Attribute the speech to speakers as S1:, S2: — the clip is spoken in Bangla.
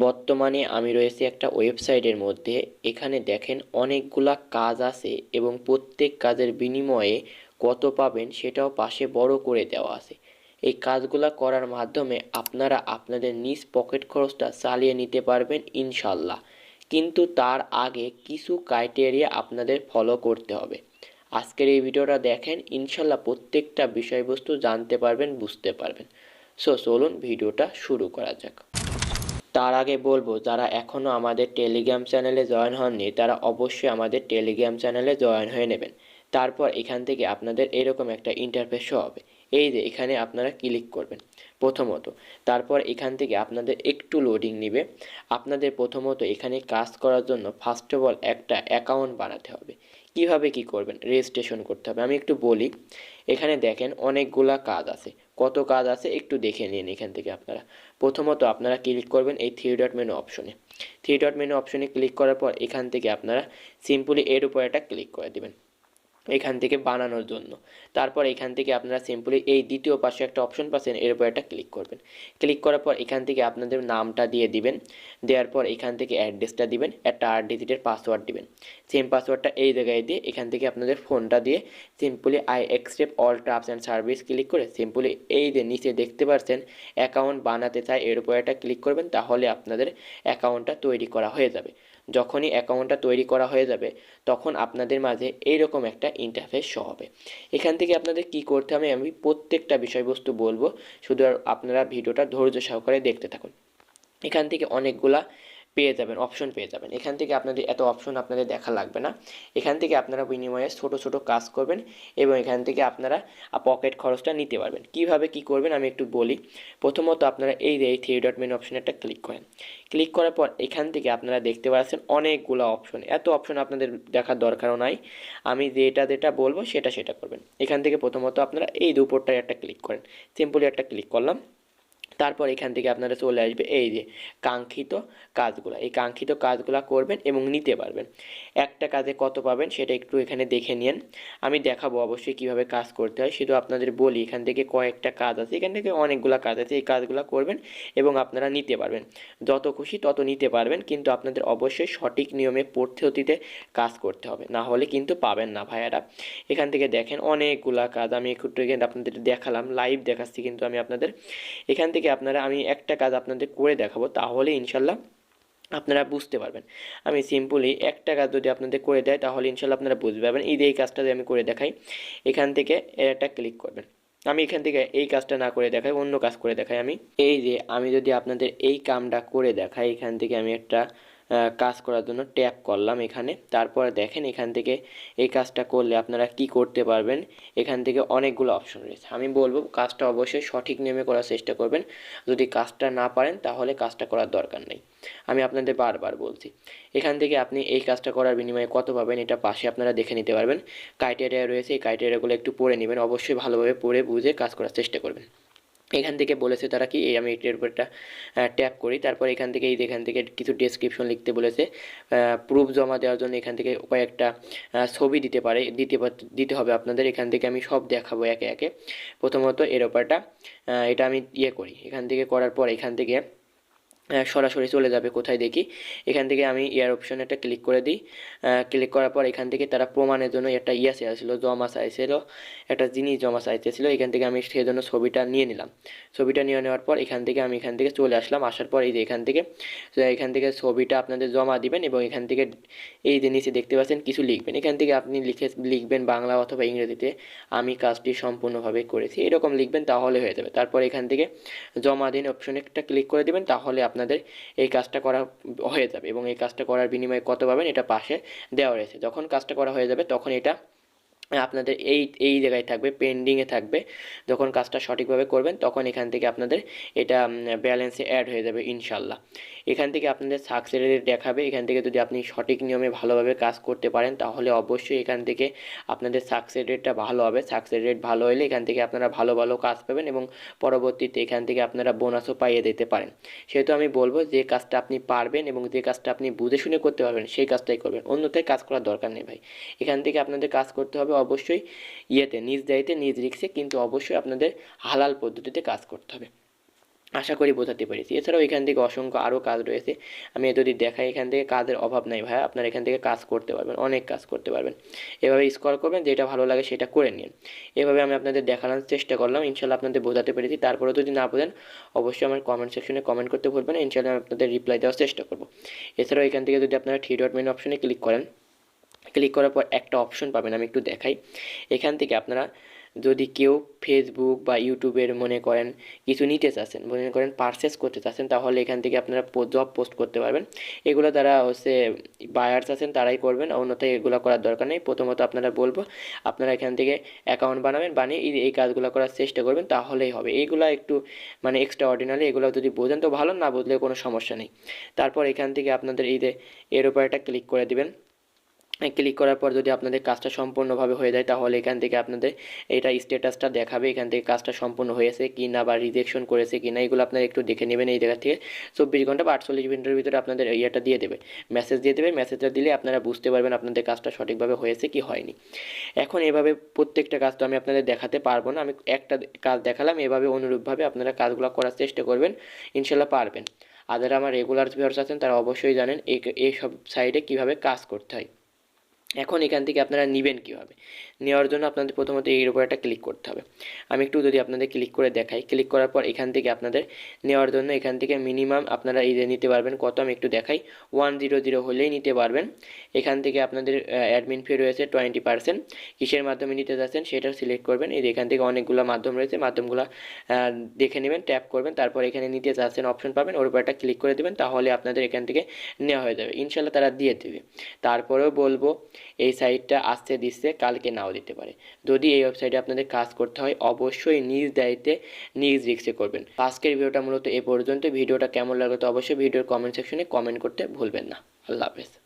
S1: বর্তমানে আমি রয়েছি একটা ওয়েবসাইটের মধ্যে। এখানে দেখেন অনেকগুলা কাজ আছে এবং প্রত্যেক কাজের বিনিময়ে কত পাবেন সেটাও পাশে বড় করে দেওয়া আছে। এই কাজগুলা করার মাধ্যমে আপনারা আপনাদের নিজ পকেট খরচটা চালিয়ে নিতে পারবেন ইনশাল্লাহ কিন্তু তার আগে কিছু ক্রাইটেরিয়া আপনাদের ফলো করতে হবে। আজকের এই ভিডিওটা দেখেন ইনশাল্লাহ প্রত্যেকটা বিষয়বস্তু জানতে পারবেন, বুঝতে পারবেন। সো চলুন ভিডিওটা শুরু করা যাক। তার আগে বলব, যারা এখনও আমাদের টেলিগ্রাম চ্যানেলে জয়েন হননি, তারা অবশ্যই আমাদের টেলিগ্রাম চ্যানেলে জয়েন হয়ে নেবেন। তারপর এখান থেকে আপনাদের এরকম একটা ইন্টারফেস হবে। এই যে, এখানে আপনারা ক্লিক করবেন প্রথমত। তারপর এখান থেকে আপনাদের একটু লোডিং নেবে। আপনাদের প্রথমত এখানে কাজ করার জন্য ফার্স্ট অফ অল একটা অ্যাকাউন্ট বানাতে হবে। কীভাবে কি করবেন? রেজিস্ট্রেশন করতে হবে। আমি একটু বলি, এখানে দেখেন অনেকগুলা কাজ আছে। কত কাজ আছে একটু দেখে নিন এখান থেকে আপনারা। প্রথমত আপনারা ক্লিক করবেন এই থ্রি ডট মেনু অপশনে থ্রি ডট মেনু অপশনে ক্লিক করার পর এখান থেকে আপনারা সিম্পলি এর উপর একটা ক্লিক করে দেবেন। এখান থেকে বানানোর জন্য। তারপর এখান থেকে আপনারা সিম্পলি এই দ্বিতীয় পাশে একটা অপশন পাচ্ছেন এর উপর একটা ক্লিক করবেন। ক্লিক করার পর এখান থেকে আপনাদের নামটা দিয়ে দিবেন, দেওয়ার পর এখান থেকে অ্যাড্রেসটা দিবেন, একটা আট ডিজিটের পাসওয়ার্ড দিবেন। সেম পাসওয়ার্ডটা এই জায়গায় দিয়ে এখান থেকে আপনাদের ফোনটা দিয়ে simply I accept all terms and service click করে সিম্পলি এই যে নিচে দেখতে পাচ্ছেন অ্যাকাউন্ট বানাতে চাই এর উপর একটা ক্লিক করবেন, তাহলে আপনাদের অ্যাকাউন্টটা তৈরি করা হয়ে যাবে। যখনই অ্যাকাউন্টটা তৈরি করা হয়ে যাবে, তখন আপনাদের মাঝে এইরকম একটা ইন্টারফেস শো হবে। এখান থেকে আপনাদের কি করতে হবে, আমি প্রত্যেকটা বিষয়বস্তু বলব, শুধু আপনারা ভিডিওটা ধৈর্য সহকারে দেখতে থাকুন। এখান থেকে অনেকগুলা পেয়ে যাবেন অপশন পেয়ে যাবেন। এখান থেকে আপনাদের এত অপশন আপনাদের দেখা লাগবে না। এখান থেকে আপনারা বিনিময়ে ছোট ছোট কাজ করবেন এবং এখান থেকে আপনারা পকেট খরচটা নিতে পারবেন। কীভাবে কি করবেন আমি একটু বলি। প্রথমত আপনারা এই যে এই থ্রি ডট মেন অপশনে একটা ক্লিক করেন। ক্লিক করার পর এখান থেকে আপনারা দেখতে পাচ্ছেন অনেকগুলো অপশন এত অপশন আপনাদের দেখার দরকারও নাই। আমি যেটা যেটা বলব সেটা সেটা করবেন। এখান থেকে প্রথমত আপনারা এই দুপুরটায় একটা ক্লিক করেন। সিম্পলি একটা ক্লিক করলাম। তারপর এখান থেকে আপনারা চলে আসবে এই যে কাঙ্ক্ষিত কাজগুলো। এই কাঙ্ক্ষিত কাজগুলো করবেন এবং নিতে পারবেন। একটা কাজে কত পাবেন সেটা একটু এখানে দেখে নিন আমি দেখাবো অবশ্যই কীভাবে কাজ করতে হয় শুধু আপনাদের বলি। এখান থেকে কয়েকটা কাজ আছে, এখান থেকে অনেকগুলো কাজ আছে, এই কাজগুলো করবেন এবং আপনারা নিতে পারবেন। যত খুশি তত নিতে পারবেন, কিন্তু আপনাদের অবশ্যই সঠিক নিয়মে পদ্ধতিতে কাজ করতে হবে। না হলে কিন্তু পাবেন না ভাইয়ারা। এখান থেকে দেখেন অনেকগুলা কাজ। আমি একটু আপনাদের দেখালাম লাইভ দেখাচ্ছি কিন্তু আমি আপনাদের। এখান থেকে আপনারা আমি একটা কাজ আপনাদের করে দেখাবো, তাহলে ইনশাল্লাহ আপনারা বুঝতে পারবেন। আমি সিম্পলি একটা কাজ যদি আপনাদের করে দেয়, তাহলে ইনশাল্লাহ আপনারা বুঝতে পারবেন। এই যে এই কাজটা আমি করে দেখাই, এখান থেকে এটা ক্লিক করবেন। আমি এখান থেকে এই কাজটা না করে দেখাই, অন্য কাজ করে দেখাই আমি। এই যে আমি যদি আপনাদের এই কামটা করে দেখাই, এখান থেকে আমি একটা কাজ করার জন্য ট্যাপ করলাম এখানে। তারপর দেখেন এখান থেকে এই কাজটা করলে আপনারা কি করতে পারবেন? এখান থেকে অনেকগুলো অপশন রয়েছে। আমি বলব কাজটা অবশ্যই সঠিক নিয়মে করার চেষ্টা করবেন। যদি কাজটা না পারেন তাহলে কাজটা করার দরকার নেই। আমি আপনাদের বারবার বলছি, এখান থেকে আপনি এই কাজটা করার বিনিময়ে কত পাবেন এটা পাশে আপনারা দেখে নিতে পারবেন। ক্রাইটেরিয়া রয়েছে, এই ক্রাইটেরিয়াগুলো একটু পড়ে নেবেন। অবশ্যই ভালোভাবে পড়ে বুঝে কাজ করার চেষ্টা করবেন। এখান থেকে বলেছে তারা কি, এই আমি এটার উপর একটা ট্যাপ করি। তারপর এখান থেকে এই এখান থেকে কিছু ডেসক্রিপশন লিখতে বলেছে প্রুফ জমা দেওয়ার জন্য এখান থেকে কয়েকটা ছবি দিতে পারে, দিতে দিতে হবে আপনাদের। এখান থেকে আমি সব দেখাবো একে একে। প্রথমত এর ওপরটা এটা আমি ইয়ে করি। এখান থেকে করার পর এখান থেকে সরাসরি চলে যাবে কোথায় দেখি। এখান থেকে আমি ইয়ার অপশনে একটা ক্লিক করে দিই। ক্লিক করার পর এখান থেকে তারা প্রমাণের জন্য একটা ইয়া চাইছিল জমা চাইছিল, একটা জিনিস জমা চাইতেছিল, এখান থেকে আমি সেই জন্য ছবিটা নিয়ে নিলাম। ছবিটা নিয়ে নেওয়ার পর এখান থেকে আমি এখান থেকে চলে আসলাম। আসার পর এই যে এখান থেকে এখান থেকে ছবিটা আপনাদের জমা দিবেন এবং এখান থেকে এই যে নিচে দেখতে পাচ্ছেন কিছু লিখবেন। এখান থেকে আপনি লিখে, লিখবেন বাংলা অথবা ইংরেজিতে, আমি কাজটি সম্পূর্ণভাবে করেছি। এরকম লিখবেন তাহলে হয়ে যাবে। তারপর এখান থেকে জমা দিন অপশনে একটা ক্লিক করে দেবেন, তাহলে আপনাদের এই কাজটা করা হয়ে যাবে এবং এই কাজটা করার বিনিময়ে কত পাবেন এটা পাশে দেওয়া রয়েছে। যখন কাজটা করা হয়ে যাবে তখন এটা আপনাদের এই এই জায়গায় থাকবে পেন্ডিংয়ে থাকবে, যখন কাজটা সঠিকভাবে করবেন, তখন এখান থেকে আপনাদের এটা ব্যালেন্সে অ্যাড হয়ে যাবে ইনশাল্লাহ এখান থেকে আপনাদের সাকসেস রেট দেখাবে, এখান থেকে যদি আপনি সঠিক নিয়মে ভালোভাবে কাজ করতে পারেন, তাহলে অবশ্যই এখান থেকে আপনাদের সাকসেস রেটটা ভালো হবে। সাকসেস রেট ভালো হলে এখান থেকে আপনারা ভালো ভালো কাজ পাবেন এবং পরবর্তীতে এখান থেকে আপনারা বোনাসও পাইয়ে দিতে পারেন। সেহেতু আমি বলব, যে কাজটা আপনি পারবেন এবং যে কাজটা আপনি বুঝে শুনে করতে পারবেন, সেই কাজটাই করবেন। অন্যথায় কাজ করার দরকার নেই ভাই। এখান থেকে আপনাদের কাজ করতে হবে অবশ্যই ইয়েতে, নিজ দায়িত্বে, নিজ রিক্সে কিন্তু অবশ্যই আপনাদের হালাল পদ্ধতিতে কাজ করতে হবে। আশা করি বোঝাতে পেরেছি। এছাড়াও এখান থেকে অসংখ্য আরও কাজ রয়েছে। আমি যদি দেখাই, এখান থেকে কাজের অভাব নাই ভাই আপনারা এখান থেকে কাজ করতে পারবেন, অনেক কাজ করতে পারবেন। এভাবে স্কল করবেন, যেটা ভালো লাগে সেটা করে নিন। এভাবে আমি আপনাদের দেখানোর চেষ্টা করলাম, ইনশাল্লাহ আপনাদের বোঝাতে পেরেছি। তারপরেও যদি না বোঝেন, অবশ্যই আমার কমেন্ট সেকশনে কমেন্ট করতে ভুলবেন ইনশাল্লাহ আমি আপনাদের রিপ্লাই দেওয়ার চেষ্টা করব। এছাড়াও এখান থেকে যদি আপনারা থ্রি ডট মেন অপশনে ক্লিক করেন ক্লিক করার পর একটা অপশন পাবেন, আমি একটু দেখাই। এখান থেকে আপনারা যদি কেউ ফেসবুক বা ইউটিউবের মনে করেন কিছু নিতে চাচ্ছেন, মনে করেন পারচেস করতে চাচ্ছেন, তাহলে এখান থেকে আপনারা জব পোস্ট করতে পারবেন। এগুলো যারা হচ্ছে বায়ার্স আছেন তারাই করবেন, অন্যথায় এগুলো করার দরকার নেই। প্রথমত আপনারা বলব, আপনারা এখান থেকে অ্যাকাউন্ট বানাবেন, বানিয়ে এই কাজগুলো করার চেষ্টা করবেন, তাহলেই হবে। এইগুলো একটু মানে এক্সট্রা অর্ডিনারি এগুলো যদি বোঝেন তো ভালো, না বুঝলে কোনো সমস্যা নেই। তারপর এখান থেকে আপনাদের এই যে এর উপর একটা ক্লিক করে দিবেন। ক্লিক করার পর যদি আপনাদের কাজটা সম্পূর্ণভাবে হয়ে যায়, তাহলে এখান থেকে আপনাদের এটা স্ট্যাটাসটা দেখাবে, এখান থেকে কাজটা সম্পূর্ণ হয়েছে কি না বা রিজেকশন করেছে কি না এগুলো আপনারা একটু দেখে নেবেন এই জায়গা থেকে। চব্বিশ ঘণ্টা বা আটচল্লিশ ঘণ্টার ভিতরে আপনাদের ইয়েটা দিয়ে দেবে। মেসেজ দিয়ে দেবে মেসেজটা দিলে আপনারা বুঝতে পারবেন আপনাদের কাজটা সঠিকভাবে হয়েছে কি হয়নি। এখন এভাবে প্রত্যেকটা কাজ তো আমি আপনাদের দেখাতে পারব না, আমি একটা কাজ দেখালাম, এভাবে অনুরূপভাবে আপনারা কাজগুলো করার চেষ্টা করবেন, ইনশাল্লাহ পারবেন। আর যারা আমার রেগুলার ভিউয়ার্স আছেন, তারা অবশ্যই জানেন এই সব সাইডে কীভাবে কাজ করতে হয়। এখন এখান থেকে আপনারা নেবেন কীভাবে? নেওয়ার জন্য আপনাদের প্রথমত এর উপর একটা ক্লিক করতে হবে। আমি একটু যদি আপনাদের ক্লিক করে দেখাই ক্লিক করার পর এখান থেকে আপনাদের নেওয়ার জন্য এখান থেকে মিনিমাম আপনারা এই যে নিতে পারবেন, কত আমি একটু দেখাই ওয়ান জিরো জিরো হলেই নিতে পারবেন। এখান থেকে আপনাদের অ্যাডমিন ফি রয়েছে টোয়েন্টি পার্সেন্ট কিসের মাধ্যমে নিতে যাচ্ছেন সেটা সিলেক্ট করবেন। এই এখান থেকে অনেকগুলো মাধ্যম রয়েছে, মাধ্যমগুলো দেখে নেবেন ট্যাপ করবেন, তারপর এখানে নিতে যাচ্ছেন অপশন পাবেন, ওর উপর একটা ক্লিক করে দেবেন, তাহলে আপনাদের এখান থেকে নেওয়া হয়ে যাবে। ইনশাল্লাহ তারা দিয়ে দেবে। তারপরেও বলব এই সাইটটা আসতে দিচ্ছে, কালকে নাও দিতে পারে। যদি এই ওয়েবসাইটে আপনাদের কাজ করতে হয়, অবশ্যই নিজ দায়িত্বে নিজ রিক্সে করবেন। আজকের ভিডিওটা মূলত এ পর্যন্ত ভিডিওটা কেমন লাগল তো অবশ্যই ভিডিওর কমেন্ট সেকশনে কমেন্ট করতে ভুলবেন না। আল্লাহ হাফেজ।